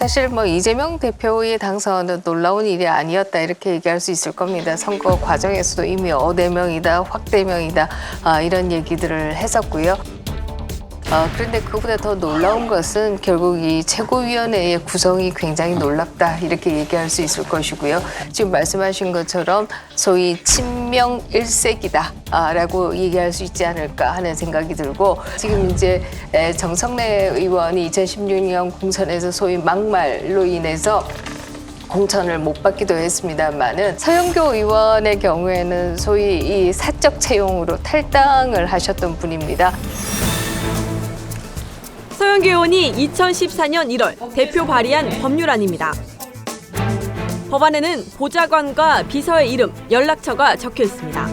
사실 뭐 이재명 대표의 당선은 놀라운 일이 아니었다 이렇게 얘기할 수 있을 겁니다. 선거 과정에서도 이미 어대명이다, 확대명이다 아, 이런 얘기들을 했었고요. 아, 그런데 그보다 더 놀라운 것은 결국 이 최고위원회의 구성이 굉장히 놀랍다 이렇게 얘기할 수 있을 것이고요. 지금 말씀하신 것처럼 소위 친명 일색이다라고 얘기할 수 있지 않을까 하는 생각이 들고 지금 이제 에, 정성래 의원이 2016년 공천에서 소위 막말로 인해서 공천을 못 받기도 했습니다만은 서영교 의원의 경우에는 소위 이 사적 채용으로 탈당을 하셨던 분입니다. 의원이 2014년 1월 대표 발의한 법률안입니다. 법안에는 보좌관과 비서의 이름, 연락처가 적혀 있습니다.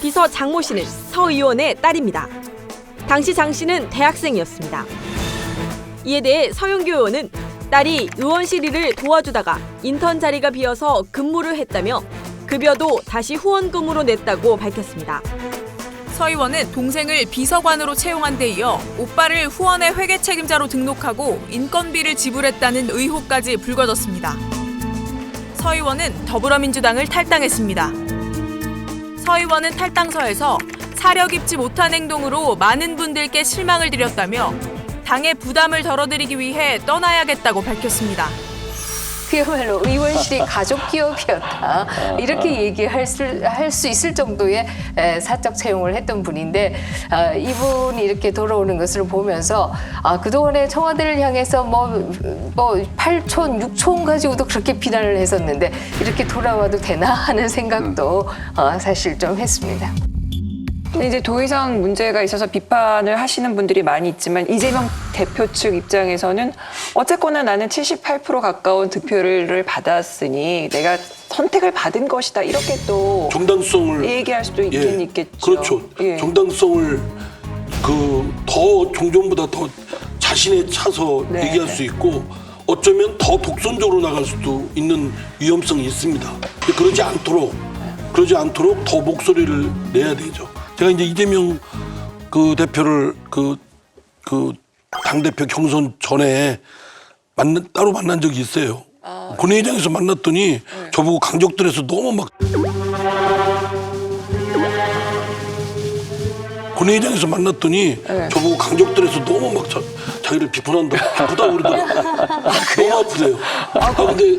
비서 장모 씨는 서 의원의 딸입니다. 당시 장 씨는 대학생이었습니다. 이에 대해 서영교 의원은 딸이 의원실 일을 도와주다가 인턴 자리가 비어서 근무를 했다며 급여도 다시 후원금으로 냈다고 밝혔습니다. 서 의원은 동생을 비서관으로 채용한 데 이어 오빠를 후원의 회계 책임자로 등록하고 인건비를 지불했다는 의혹까지 불거졌습니다. 서 의원은 더불어민주당을 탈당했습니다. 서 의원은 탈당서에서 사려 깊지 못한 행동으로 많은 분들께 실망을 드렸다며 당의 부담을 덜어드리기 위해 떠나야겠다고 밝혔습니다. 그야말로 의원실이 가족 기업이었다. 이렇게 얘기할 수, 할 수 있을 정도의 에, 사적 채용을 했던 분인데 아, 이분이 이렇게 돌아오는 것을 보면서 아, 그동안에 청와대를 향해서 뭐, 뭐 8촌, 6촌 가지고도 그렇게 비난을 했었는데 이렇게 돌아와도 되나 하는 생각도 어, 사실 좀 했습니다. 근데 이제 도의상 문제가 있어서 비판을 하시는 분들이 많이 있지만 이재명 대표 측 입장에서는 어쨌거나 나는 78% 가까운 득표를 받았으니 내가 선택을 받은 것이다 이렇게 또 정당성을 얘기할 수도 있긴 있겠죠. 그렇죠. 예. 정당성을 그 더 종전보다 더 자신에 차서 네, 얘기할 네. 수 있고 어쩌면 더 독선적으로 나갈 수도 있는 위험성이 있습니다. 그러지 않도록 그러지 않도록 더 목소리를 내야 되죠. 제가 이제 이재명 그 대표를 그 그 당 대표 경선 전에 만나 따로 만난 적이 있어요. 본회의장에서 만났더니 저보고 강적들에서 너무 막 본회의장에서 만났더니 저보고 강적들에서 너무 막 자, 자기를 비판한다 아프다고 그러더라고요. 너무 아프대요. 아 근데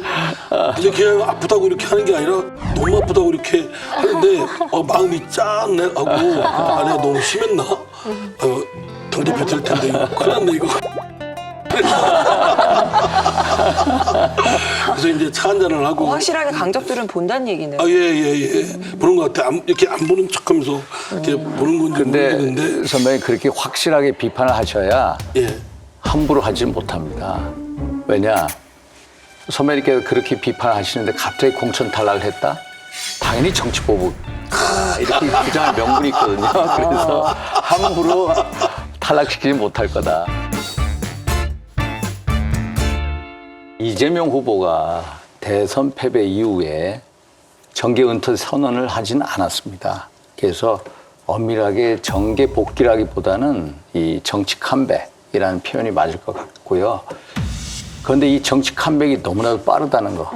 이제 그냥 아프다고 이렇게 하는 게 아니라 너무 아프다고 이렇게 하는데 어, 마음이 짠해 하고 아 내가 너무 심했나? 어, 당대표 될 텐데. 이거 큰일 났네 이거 그래서 이제 차 한잔을 하고 확실하게 강적들은 본다는 얘기네요. 아, 예, 예, 예. 보는 것 같아. 안- 이렇게 안 보는 척 하면서 이렇게 보는 건지 근데 모르겠는데. 선배님 그렇게 확실하게 비판을 하셔야 예. 함부로 하지 못합니다. 왜냐? 선배님께서 그렇게 비판하시는데 갑자기 공천 탈락을 했다? 당연히 정치 보복. 아, 이렇게 주장할 명분이 있거든요. 그래서 함부로 탈락시키지 못할 거다. 이재명 후보가 대선 패배 이후에 정계 은퇴 선언을 하진 않았습니다. 그래서 엄밀하게 정계 복귀라기보다는 이 정치 컴백이라는 표현이 맞을 것 같고요. 그런데 이 정치 컴백이 너무나도 빠르다는 거.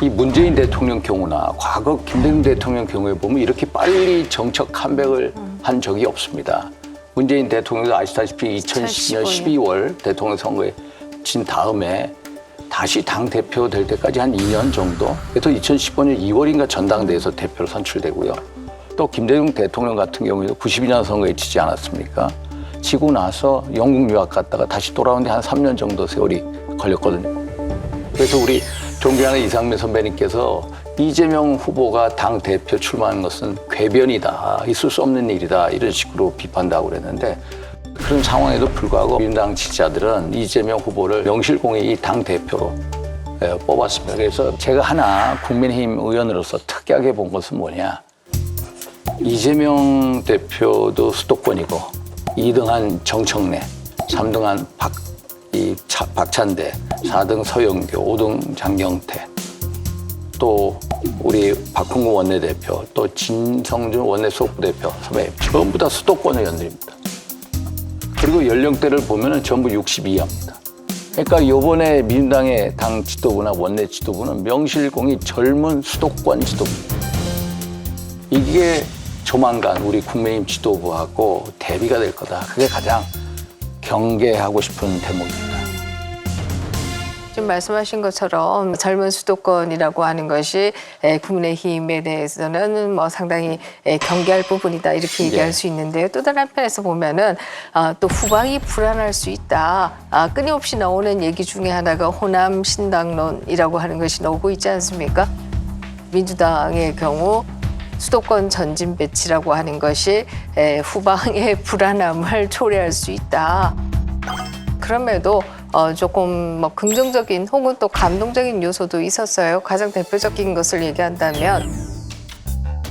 이 문재인 대통령 경우나 과거 김대중 대통령 경우에 보면 이렇게 빨리 정책 컴백을 한 적이 없습니다. 문재인 대통령도 아시다시피 2010년 12월 대통령 선거에 진 다음에 다시 당 대표 될 때까지 한 2년 정도. 그래서 2015년 2월인가 전당대회에서 대표로 선출되고요. 또 김대중 대통령 같은 경우에도 92년 선거에 지지 않았습니까? 지고 나서 영국 유학 갔다가 다시 돌아오는데 한 3년 정도 세월이 걸렸거든요. 그래서 우리 존경하는 이상민 선배님께서 이재명 후보가 당 대표 출마하는 것은 궤변이다, 있을 수 없는 일이다 이런 식으로 비판다고 그랬는데 그런 상황에도 불구하고 민당 지지자들은 이재명 후보를 명실공히 이 당 대표로 예, 뽑았습니다. 그래서 제가 하나 국민의힘 의원으로서 특이하게 본 것은 뭐냐? 이재명 대표도 수도권이고 2등한 정청래, 3등한 박, 이 차- 박찬대, 4등 서영교, 5등 장경태, 또 우리 박홍구 원내대표, 또 진성준 원내수석부대표 선배 전부 다 수도권 의원들입니다. 그리고 연령대를 보면 전부 62입니다. 그러니까 요번에 민주당의 당 지도부나 원내 지도부는 명실공히 젊은 수도권 지도부. 이게 조만간 우리 국민의힘 지도부하고 대비가 될 거다. 그게 가장 경계하고 싶은 대목입니다. 지금 말씀하신 것처럼 젊은 수도권이라고 하는 것이 에, 국민의힘에 대해서는 뭐 상당히 에, 경계할 부분이다 이렇게 얘기할 예. 수 있는데요. 또 다른 한편에서 보면은 아, 또 후방이 불안할 수 있다. 아, 끊임없이 나오는 얘기 중에 하나가 호남 신당론이라고 하는 것이 나오고 있지 않습니까? 민주당의 경우 수도권 전진 배치라고 하는 것이 에, 후방의 불안함을 초래할 수 있다. 그럼에도 어, 조금 뭐 긍정적인 혹은 또 감동적인 요소도 있었어요. 가장 대표적인 것을 얘기한다면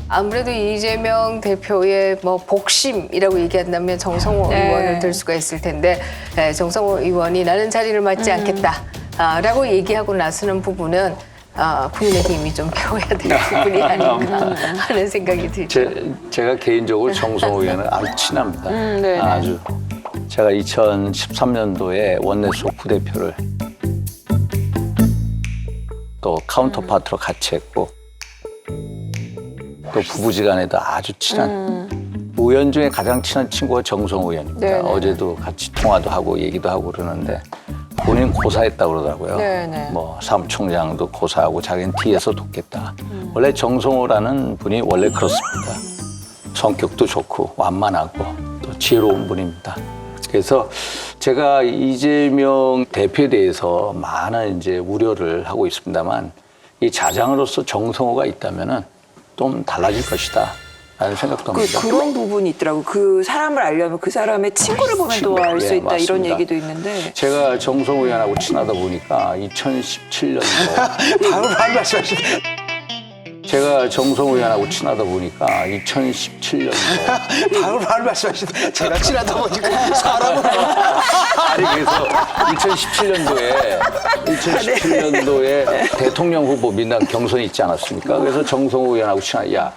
아무래도 이재명 대표의 뭐 복심이라고 얘기한다면 정성호 네. 의원을 들 수가 있을 텐데 에, 정성호 의원이 나는 자리를 맡지 음. 않겠다라고 얘기하고 나서는 부분은 아, 국민의힘이 좀 배워야 될 부분이 아닌가 하는 생각이 들죠. 제, 제가 개인적으로 정성호 의원은 아주 친합니다. 음, 네네. 아주. 제가 2013년도에 원내수 부대표를 또 카운터파트로 같이 했고 또 부부지간에도 아주 친한 의원 중에 가장 친한 친구가 정성호 의원입니다. 음. 네네. 어제도 같이 통화도 하고 얘기도 하고 그러는데 본인 고사했다 그러더라고요. 네네. 뭐 사무총장도 고사하고 자기는 뒤에서 돕겠다. 원래 정성호라는 분이 원래 그렇습니다. 성격도 좋고 완만하고 또 지혜로운 분입니다. 그래서 제가 이재명 대표에 대해서 많은 이제 우려를 하고 있습니다만 이 자장으로서 정성호가 있다면은 좀 달라질 것이다. 라는 생각도 그, 합니다. 그 런 부분이 있더라고. 그 사람을 알려면 그 사람의 친구를 보면 또알수 예, 있다 이런 맞습니다. 얘기도 있는데 제가 정성호 의원하고 친하다 보니까 2017년도 바로 한 말씀하시네. 제가 정성호 의원하고 친하다 보니까 2017년도 바로 한 말씀하시네. 제가 친하다 보니까 사람을 아니 그래서 2017년도에 2017년도에 대통령 후보 민당 경선이 있지 않았습니까? 그래서 정성호 의원하고 친하 야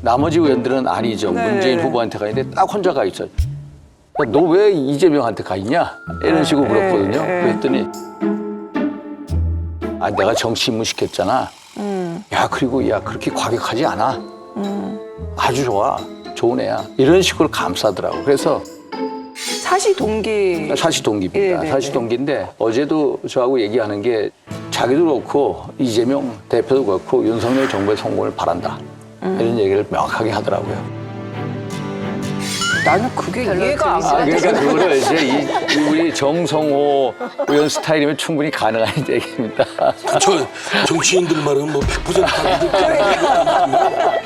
나머지 의원들은 아니죠 네. 문재인 후보한테 가 있는데 딱 혼자 가 있어. 너 왜 이재명한테 가 있냐? 이런 식으로 네, 물었거든요. 네. 그랬더니 아 내가 정치 입문 시켰잖아. 음. 야 그리고 야 그렇게 과격하지 않아. 아주 좋아. 좋은 애야. 이런 식으로 감싸더라고. 그래서 사시 동기 사시 동기입니다. 예, 네, 사시 네. 동기인데 어제도 저하고 얘기하는 게 자기도 그렇고 이재명 대표도 그렇고 윤석열 정부의 성공을 바란다. 음. 이런 얘기를 명확하게 하더라고요. 나는 그게 이해가 안 아, 가. 그러니까 그거를 이제 이, 이 우리 정성호 의원 스타일이면 충분히 가능한 얘기입니다. 저 정치인들 말은 뭐 100%다 믿을 거예요.